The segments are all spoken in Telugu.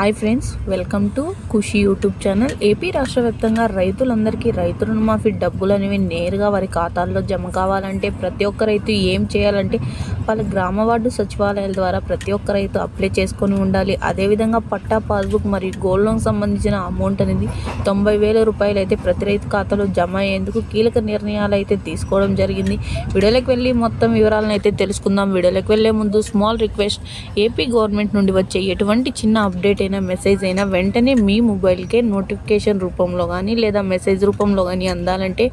Hi friends welcome to Khushi YouTube channel. AP రాష్ట్ర వ్యాప్తంగా రైతులందరికీ రైతు రుణమాఫీ డబ్బులు అనేవి నేరుగా వారి ఖాతాల్లో జమ కావాలంటే ప్రతి ఒక్క రైతు ఏం చేయాలంటే వాళ్ళ గ్రామ వార్డు సచివాలయాల ద్వారా ప్రతి ఒక్క రైతు అప్లై చేసుకొని ఉండాలి. అదేవిధంగా పట్టా పాస్బుక్ మరియు గోల్డ్ లోన్ సంబంధించిన అమౌంట్ అనేది తొంభై వేల రూపాయలు అయితే ప్రతి రైతు ఖాతాలో జమ అయ్యేందుకు కీలక నిర్ణయాలు అయితే తీసుకోవడం జరిగింది. వీడియోలోకి వెళ్ళి మొత్తం వివరాలను అయితే తెలుసుకుందాం. వీడియోలోకి వెళ్ళే ముందు స్మాల్ రిక్వెస్ట్ ఏపీ గవర్నమెంట్ నుండి వచ్చే ఎటువంటి చిన్న అప్డేట్ అయినా మెసేజ్ అయినా వెంటనే మీ మొబైల్కే నోటిఫికేషన్ రూపంలో కానీ లేదా మెసేజ్ రూపంలో కానీ అందాలంటే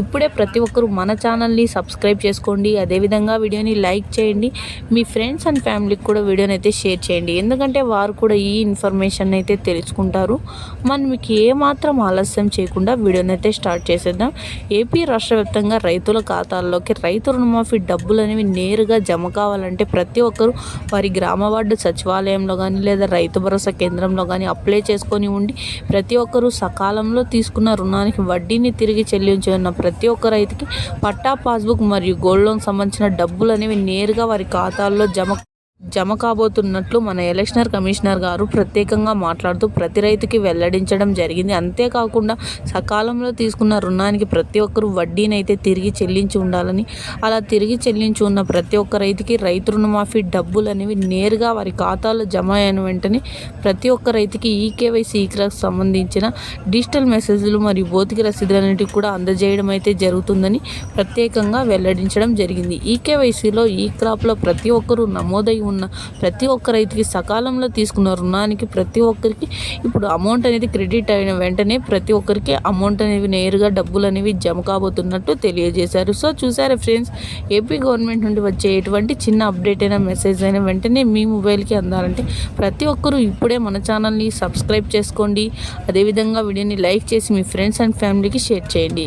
ఇప్పుడే ప్రతి ఒక్కరూ మన ఛానల్ని సబ్స్క్రైబ్ చేసుకోండి. అదేవిధంగా వీడియోని లైక్ చేయండి. మీ ఫ్రెండ్స్ అండ్ ఫ్యామిలీకి కూడా వీడియోని అయితే షేర్ చేయండి. ఎందుకంటే వారు కూడా ఈ ఇన్ఫర్మేషన్ అయితే తెలుసుకుంటారు. మనం మీకు ఏమాత్రం ఆలస్యం చేయకుండా వీడియోని అయితే స్టార్ట్ చేసేద్దాం. ఏపీ రాష్ట్ర వ్యాప్తంగా రైతుల ఖాతాల్లోకి రైతు రుణమాఫీ డబ్బులు అనేవి నేరుగా జమ కావాలంటే ప్రతి ఒక్కరూ వారి గ్రామ వార్డు సచివాలయంలో కానీ లేదా రైతు భరోసా కేంద్రంలో కానీ అప్లై చేసుకొని ఉండి ప్రతి ఒక్కరూ సకాలంలో తీసుకున్న రుణానికి వడ్డీని తిరిగి చెల్లించి ఉన్న ప్రతి ఒక్క రైతుకి పట్టా పాస్బుక్ మరియు గోల్డ్ లోన్ సంబంధించిన డబ్బులు అనేవి నేరుగా వారి ఖాతాల్లో జమ జమ కాబోతున్నట్లు మన ఎలక్షనర్ కమిషనర్ గారు ప్రత్యేకంగా మాట్లాడుతూ ప్రతి రైతుకి వెల్లడించడం జరిగింది. అంతేకాకుండా సకాలంలో తీసుకున్న రుణానికి ప్రతి ఒక్కరు వడ్డీని అయితే తిరిగి చెల్లించి ఉండాలని అలా తిరిగి చెల్లించి ఉన్న ప్రతి ఒక్క రైతుకి రైతు రుణమాఫీ డబ్బులు అనేవి నేరుగా వారి ఖాతాలో జమ అయిన వెంటనే ప్రతి ఒక్క రైతుకి ఈకేవైసీ ఈక్రాకు సంబంధించిన డిజిటల్ మెసేజ్లు మరియు భౌతిక అనేటివి కూడా అందజేయడం అయితే జరుగుతుందని ప్రత్యేకంగా వెల్లడించడం జరిగింది. ఈకేవైసీలో ఈ క్రాప్లో ప్రతి ఒక్కరూ నమోదై ఉన్న ప్రతి ఒక్క రైతుకి సకాలంలో తీసుకున్న రుణానికి ప్రతి ఒక్కరికి ఇప్పుడు అమౌంట్ అనేది క్రెడిట్ అయిన వెంటనే ప్రతి ఒక్కరికి అమౌంట్ అనేవి నేరుగా డబ్బులు అనేవి జమ కాబోతున్నట్టు తెలియజేశారు. సో చూసారా ఫ్రెండ్స్ ఏపీ గవర్నమెంట్ నుండి వచ్చే ఎటువంటి చిన్న అప్డేట్ అయినా మెసేజ్ అయినా వెంటనే మీ మొబైల్కి అందాలంటే ప్రతి ఒక్కరూ ఇప్పుడే మన ఛానల్ని సబ్స్క్రైబ్ చేసుకోండి. అదేవిధంగా వీడియోని లైక్ చేసి మీ ఫ్రెండ్స్ అండ్ ఫ్యామిలీకి షేర్ చేయండి.